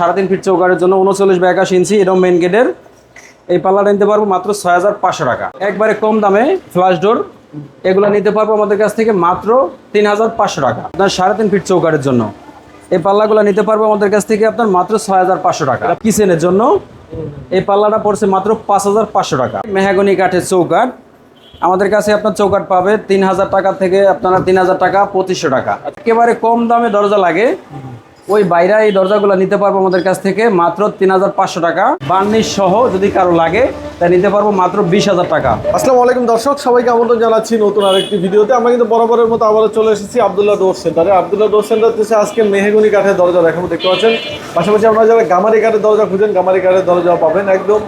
সাড়ে তিন ফিট চৌকারের জন্য উনচল্লিশ বা একাশি ইঞ্চি এরকম মেন গেটের এই পাল্লাটা নিতে পারব মাত্র ছয় হাজার পাঁচশো টাকা। একবারে কম দামে ফ্লাশ ডোর এগুলো নিতে পারব আমাদের কাছ থেকে মাত্র তিন হাজার পাঁচশো টাকা। আপনার সাড়ে তিন ফিট চৌকারের জন্য। এই পাল্লাগুলো নিতে পারব আমাদের কাছ থেকে আপনার মাত্র ছয় হাজার পাঁচশো টাকা। কিচেনের জন্য। এই পাল্লাটা পড়ছে মাত্র পাঁচ হাজার পাঁচশো টাকা। মেহাগনি কাঠের চৌকাঠ। আমাদের কাছে আপনার চৌকাঠ পাবে তিন হাজার টাকা থেকে আপনারা তিন হাজার টাকা পঁচিশশো টাকা। একেবারে কম দামে দরজা লাগে। ওই বাইরে এই দরজাগুলো নিতে পারব আমাদের কাছ থেকে মাত্র তিন হাজার পাঁচশো টাকা। বার্নিশ সহ যদি কারও লাগে তা নিতে পারব মাত্র বিশ হাজার টাকা। আসসালামু আলাইকুম দর্শক, সবাইকে আমন্ত্রণ জানাচ্ছি নতুন আরেকটি ভিডিওতে। আমরা কিন্তু বরাবরের মতো আবারও চলে এসেছি আবদুল্লাহ ডোর সেন্টারে। আবদুল্লাহ ডোর সেন্টার থেকে আজকে মেহেগুনি কাঠের দরজা দেখাবো দেখতে পাচ্ছেন? পাশাপাশি আপনারা যারা গামারি কাঠের দরজা খুঁজেন, গামারি কাঠের দরজা পাবেন একদম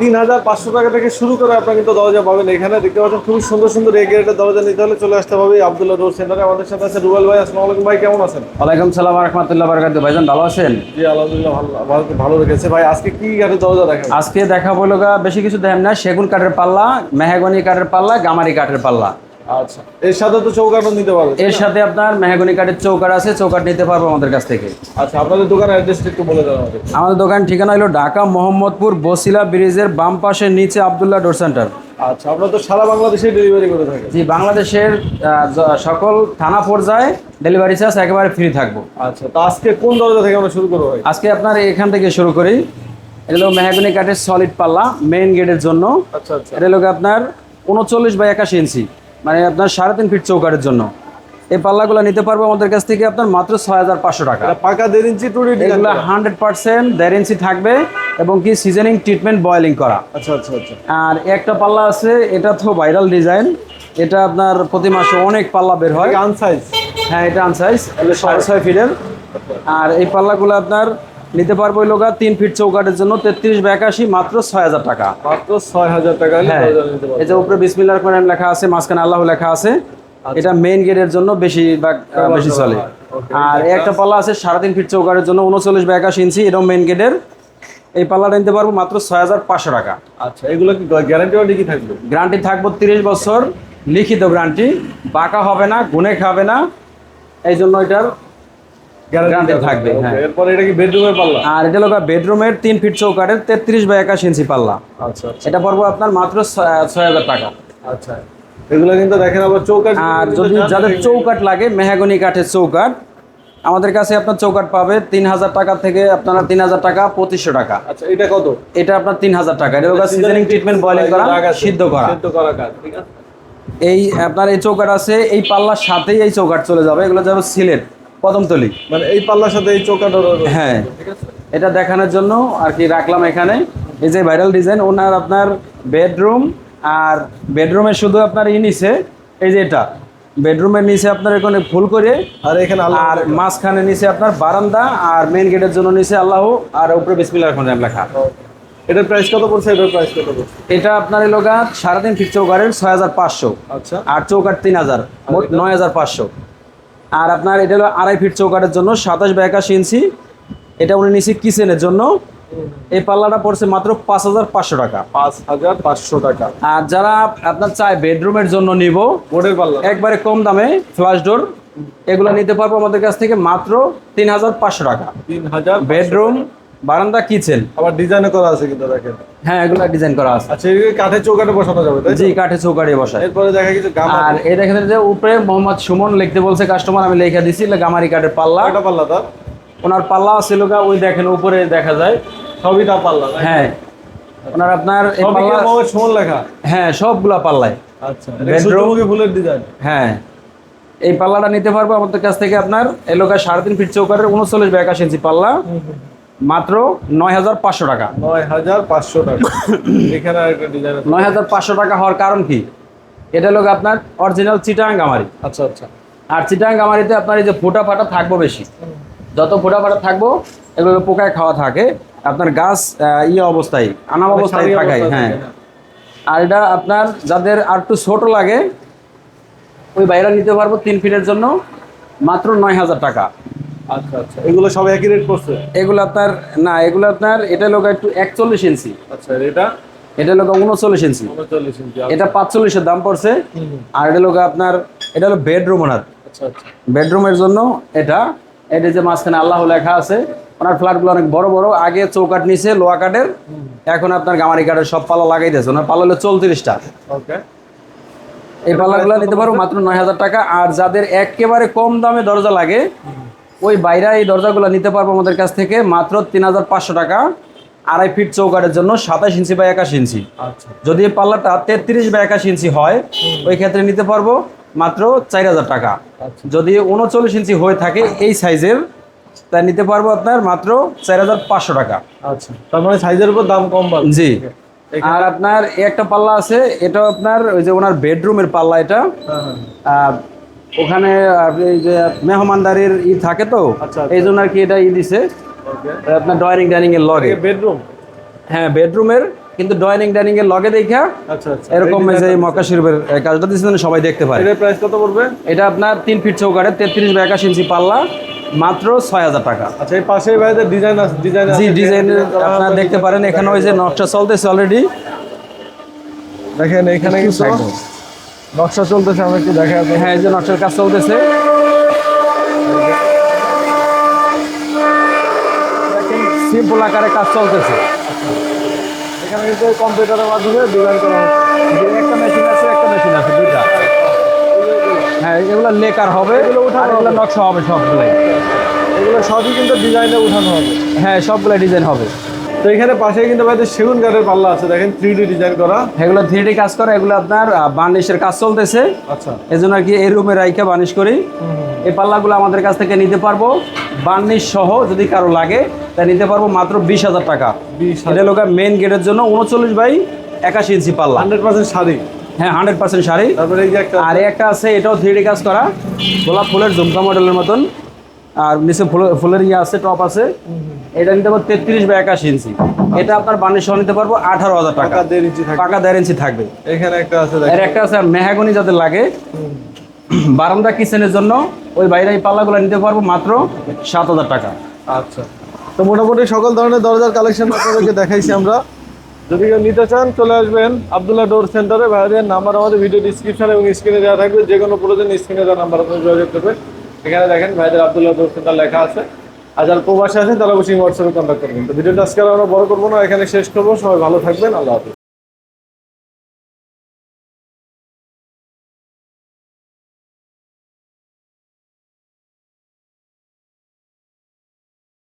তিন হাজার পাঁচশো টাকা থেকে শুরু করে আপনার কিন্তু দরজা পাবেন। এখানে দেখতে পাচ্ছেন খুবই সুন্দর সুন্দর এই গেটের দরজা নিতে হলে চলে আসতে হবে আবদুল্লাহ রোড সেন্টারে। আমাদের সাথে আছে রুবেল ভাই আসসালামু আলাইকুম ভাই কেমন আছেন? ওয়ালাইকুম সালাম রহমতুল্লাহ বারকাত ভাইজান ভালো আছেন? জি আলহামদুলিল্লাহ ভালো ভালো ভালো রেখেছে। ভাই আজকে কি কাঠের দরজা দেখেন আজকে দেখা বলো গা বেশি কিছু দেখেন না। সেগুন কাঠের পাল্লা মেহাগনি কাঠের পাল্লা গামারি কাঠের পাল্লা। আচ্ছা। এর সাথে তো চৌকাঠও নিতে পারবেন এর সাথে আপনার মেহাগনি কাঠের চৌকাঠ আছে চৌকাঠ নিতে পারব আমাদের কাছ থেকে। আচ্ছা আপনাদের দোকানের অ্যাড্রেসটা একটু বলে দেন আমাদের আমাদের দোকান ঠিকানা হলো ঢাকা মোহাম্মদপুর বসিলা ব্রিজের বাম পাশের নিচে আবদুল্লাহ ডোর সেন্টার। আচ্ছা আপনারা তো সারা বাংলাদেশে ডেলিভারি করে থাকেন। জি বাংলাদেশের সকল থানা পর্যায়ে ডেলিভারি চার্জ একেবারে ফ্রি থাকব। আচ্ছা তো আজকে কোন দরজা থেকে আমরা শুরু করব আজকে আপনার এখান থেকে শুরু করি। এটা হলো মেহাগনি কাঠের সলিড পাল্লা মেইন গেটের জন্য। আচ্ছা আচ্ছা। এটা হলো আপনার উনচল্লিশ বাই একাশি ইঞ্চি মানে আপনার সাড়ে তিন ফিট চৌকাঠের জন্য। এই পাল্লাগুলো নিতে পারব আমাদের কাছ থেকে আপনার মাত্র ছয় হাজার পাঁচশো টাকা। পাকা দেড় ইঞ্চি টুরি এগুলো হান্ড্রেড পার্সেন্ট দেড় ইঞ্চি থাকবে এবং কি সিজনিং ট্রিটমেন্ট বয়েলিং করা। আচ্ছা আচ্ছা আচ্ছা। আর একটা পাল্লা আছে এটা তো ভাইরাল ডিজাইন। এটা আপনার প্রতি মাসে অনেক পাল্লা বের হয়। আনসাইজ হ্যাঁ এটা আনসাইজ সাড়ে ছয় ফিটের। আর এই পাল্লাগুলো আপনার নিতে পারব ওই লোকা তিন ফিট চৌকাঠের জন্য তেত্রিশ একাশি মাত্র ছয় হাজার টাকা। মাত্র ছয় হাজার টাকা হ্যাঁ এই যে উপরে বিসমিল্লাহ কোরআন লেখা আছে মাঝখানে আল্লাহ লেখা আছে এটা মেইন গেটের জন্য বেশি বেশি চলে। আর একটা পাল্লা আছে সাড়ে তিন ফিট চৌকাঠের জন্য উনচল্লিশ বা একাশি ইঞ্চি এটাও মেইন গেটের এই পাল্লাটা নিতে পারব মাত্র ছয় হাজার পাঁচশো টাকা। আচ্ছা এগুলো কি গ্যারান্টি ওয়ারেন্টি কি থাকবে? গ্যারান্টি থাকব তিরিশ বছর লিখিত গ্যারান্টি বাঁকা হবে না গুনে খাবে না এই জন্য এটার Guarantee থাকবে, হ্যাঁ। এরপর এটা কি বেডরুমের পাল্লা? আর এটা লোক বেডরুমের তিন ফিট চৌকাঠের তেত্রিশ বা একাশি ইঞ্চি পাল্লা। আচ্ছা আচ্ছা। এটা পড়ব আপনার মাত্র ছয় ছয় হাজার টাকা। আচ্ছা। এগুলো কিন্তু দেখেন আবার চৌকাঠ আর যদি যাদের চৌকাঠ লাগে মেহাগনি কাঠের চৌকাঠ আমাদের কাছে আপনার চৌকাঠ পাবে তিন হাজার টাকা থেকে আপনারা তিন হাজার টাকা পঁচিশশো টাকা। আচ্ছা এটা কত? এটা আপনার তিন হাজার টাকা। এটা সিজনিং ট্রিটমেন্ট বয়লিং করা সিদ্ধ করা। সিদ্ধ করা কাজ ঠিক আছে? এই আপনার এই চৌকাঠ আছে এই পাল্লার সাথেই এই চৌকাঠ চলে যাবে এগুলো যাবে সিলেট। কদমতলি মানে এই পাল্লার সাথে এই চৌকাঠ হ্যাঁ এটা দেখানোর জন্য আর কি রাখলাম এখানে। এই যে ভাইরাল ডিজাইন ওনার আপনার বেডরুম আর বেডরুমে শুধু আপনার ই নিচে এই যে এটা। বেডরুমের নিচে আপনার এখানে ফুল করে আর এখানে আর মাঝখানে নিচে আপনার বারান্দা আর মেইন গেটের জন্য নিচে আল্লাহ আর উপরে বিসমিল্লাহ রহমান রহিম লেখা। এটার প্রাইস কত পড়ছে? এটার প্রাইস কত পড়ছে? এটা আপনার এলো সারাদিন তিন চৌকারের ছয় হাজার পাঁচশো আচ্ছা। আর চৌকাট তিন হাজার মোট নয় হাজার পাঁচশো। আর আপনার এটা হলো আড়াই ফিট চৌকাটের জন্য সাতাশ বা একাশি ইঞ্চি। এটা উনি নিয়েছি কিচেনের জন্য। এই পাল্লাটা পড়ছে মাত্র পাঁচ হাজার পাঁচশো টাকা। পাঁচ হাজার পাঁচশো টাকা। আর যারা আপনার চায় বেডরুমের জন্য নিব বোর্ডের পাল্লা। একবারে কম দামে ফ্লাশ ডোর এগুলো নিতে পারব আমাদের কাছ থেকে মাত্র তিন হাজার পাঁচশো টাকা। তিন হাজার বেডরুম বারান্দা কিচেন আবার ডিজাইনও করা আছে কিন্তু দেখেন। হ্যাঁ এগুলো ডিজাইন করা আছে। আচ্ছা এগুলো কাঠের চৌকাঠে বসানো যাবে তাই জি কাঠে চৌকাঠে বসায় এরপরে দেখা গেছে গামা আর এই দেখেন যে উপরে মোহাম্মদ সুমন লিখতে বলছে কাস্টমার আমি লেখা দিছি গামারি কাঠের পাল্লা। কয়টা পাল্লা তার? ওনার পাল্লা ছিল ওই দেখেন উপরে দেখা যায়। সবই তার পাল্লা হ্যাঁ। ওনার আপনার এই পাল্লা মোহাম্মদ সুমন লেখা? হ্যাঁ সবগুলা পাল্লায়। আচ্ছা সূর্যমুখী ফুলের ডিজাইন হ্যাঁ। এই পাল্লাটা নিতে পারব আমাদের কাছ থেকে আপনার এলাকা সাড়ে তিন ফিট চৌকারের উনচল্লিশ বা একাশি ইঞ্চি পাল্লা। মাত্র নয় হাজার পাঁচশো টাকা। নয় হাজার পাঁচশো টাকা। এখানে আরেকটা ডিজাইন নয় হাজার পাঁচশো টাকা হওয়ার কারণ কি? এটা লোক আপনার অরিজিনাল চিটাং গামারি। আচ্ছা আচ্ছা। আর চিটাং গামারিতে আপনার এই যে ফোটা ফাটা থাকব বেশি। যত ফোটা ফাটা থাকব এগুলো পোকায় খাওয়া থাকে। আপনার গাছ ইয়ে অবস্থায় আনাম অবস্থায় থাকায় হ্যাঁ। হ্যাঁ। আর এটা আপনার যাদের আর একটু ছোট লাগে ওই বাইরে নিতে পারব তিন ফিটের জন্য মাত্র নয় হাজার টাকা। আচ্ছা আচ্ছা। এগুলো সব একই রেট করছে এগুলো আপনার না এগুলো আপনার এটা লোক একটু একচল্লিশ ইঞ্চি আচ্ছা এটা? এটা লোক উনচল্লিশ ইঞ্চি এটা পাঁচচল্লিশের দাম পড়ছে। আর এটা লোক আপনার এটা হলো বেডরুম ওনার। বেডরুমের জন্য এটা এটা যে মাঝখানে আল্লাহ লেখা আছে ওনার ফ্ল্যাটগুলো অনেক বড় বড়। আগে চৌকাট নিচে লোয়া কাঠের। এখন আপনার গামারি কাঠের সব পাল্লা লাগাই দিয়েছে ওনার পাল্লা হলো চৌত্রিশটা। এই পাল্লাগুলো নিতে পারব মাত্র নয় হাজার টাকা। আর যাদের একেবারে কম দামে দরজা লাগে ওই বাইরে এই দরজাগুলো নিতে পারব আমাদের কাছ থেকে মাত্র তিন হাজার পাঁচশো টাকা। আড়াই ফিট চৌকাটের জন্য সাতাশ ইঞ্চি বা একাশ ইঞ্চি। আচ্ছা। যদি পাল্লাটা তেত্রিশ বা একাশ ইঞ্চি হয় ওই ক্ষেত্রে নিতে পারব মাত্র চার হাজার টাকা। আচ্ছা। যদি উনচল্লিশ ইঞ্চি হয়ে থাকে এই সাইজের তা নিতে পারব আপনার মাত্র চার হাজার পাঁচশো টাকা। আচ্ছা। তার মানে সাইজের উপর দাম কম জি। আর আপনার একটা পাল্লা আছে এটা আপনার ওই যে ওনার বেডরুমের পাল্লা এটা। হ্যাঁ হ্যাঁ। ওখানে আপনি এই যে মেহমানদারির ই থাকে তো আচ্ছা, এই জন্য আর কি এটা ই দিছে। আপনার ড্রয়িং ডাইনিং এর লগে। বেডরুম হ্যাঁ বেডরুমের কিন্তু ড্রয়িং ডাইনিং এর লগে দেখা। আচ্ছা আচ্ছা। এরকম যে মক্কা শরীফের আহ, কাজটা দিচ্ছেন সবাই দেখতে পারে। এটার প্রাইস কত পড়বে? এটা আপনার তিন ফিট চৌকারে তেত্রিশ বা একাশ ইঞ্চি পাল্লা মাত্র ছয় হাজার টাকা। আচ্ছা এই পাশে ভাইদের ডিজাইন আছে ডিজাইন জি ডিজাইন আপনারা দেখতে পারেন এখানে ওই যে নকশা চলতেছে অলরেডি দেখেন এখানে কিন্তু নকশা চলতেছে আমি একটু দেখা আপনাকে। হ্যাঁ এই যে নকশার কাজ চলতেছে। সিম্পল আকারে কাজ চলতেছে। এখানে কিন্তু কম্পিউটারের মাধ্যমে ডিজাইন করা হচ্ছে। যে একটা মেশিন আছে একটা মেশিন আছে দুইটা। হ্যাঁ এগুলো লেকার হবে আর এগুলো নকশা হবে সবগুলাই। এগুলো সবই কিন্তু ডিজাইনে উঠানো হবে। হ্যাঁ সবগুলো ডিজাইন হবে। তো এখানে পাশে কিন্তু ভাইদের সেগুন কাঠের পাল্লা আছে দেখেন থ্রি ডিজাইন করা। এগুলো থ্রি কাজ করে এগুলো আপনার বার্নিশের কাজ চলতেছে। আচ্ছা। এই জন্য আর কি এই রুমে রাইখা বার্নিশ করি। এই পাল্লাগুলো আমাদের কাছ থেকে নিতে পারব। বার্নিশ সহ যদি কারও লাগে তা নিতে পারব মাত্র বিশ হাজার টাকা। এটা লোক মেন গেটের জন্য উনচল্লিশ বাই একাশি ইঞ্চি পাল্লা। Hundred percent sari. হ্যাঁ হান্ড্রেড পার্সেন্ট শাড়ি। তারপরে আর একটা আছে এটাও থ্রি কাজ করা। গোলাপ ফুলের ঝুমকা মডেলের মতন। আর নিচে ফুল- ফুলের ইয়ে আছে টপ আছে। এটা নিতে পারব তেত্রিশ বা একাশি ইঞ্চি। এটা আপনার বার্নিশ সহ নিতে পারব আঠারো হাজার টাকা। টাকা দেড় ইঞ্চি পাকা দেড় ইঞ্চি থাকবে। এখানে একটা আছে এর একটা আছে মেহাগনি যাদের লাগে বারান্দা কিচেনের জন্য ওই বাইরে এই পাল্লাগুলো নিতে পারব মাত্র সাত হাজার টাকা। আচ্ছা। তো মোটামুটি সকল ধরনের দরজার কালেকশন আপনাদেরকে দেখাইছি আমরা। যদি কেউ নিতে চান চলে আসবেন আবদুল্লাহ ডোর সেন্টারে। ভাইদের নাম্বার আমাদের ভিডিও ডিসক্রিপশন এবং স্ক্রিনে দেওয়া থাকবে। যে কোনো প্রয়োজন স্ক্রিনে দেওয়া নাম্বার আপনি যোগাযোগ করবেন এখানে দেখেন ভাইদের আবদুল্লাহ সেন্টার লেখা আছে। আর যারা প্রবাসে আছেন, তারা অবশ্যই হোয়াটসঅ্যাপে কন্ট্যাক্ট করবেন। তো ভিডিওটা আজকে আমরা বড় করব না, এখানে শেষ করব। সবাই ভালো থাকবেন, আল্লাহ হাফিজ।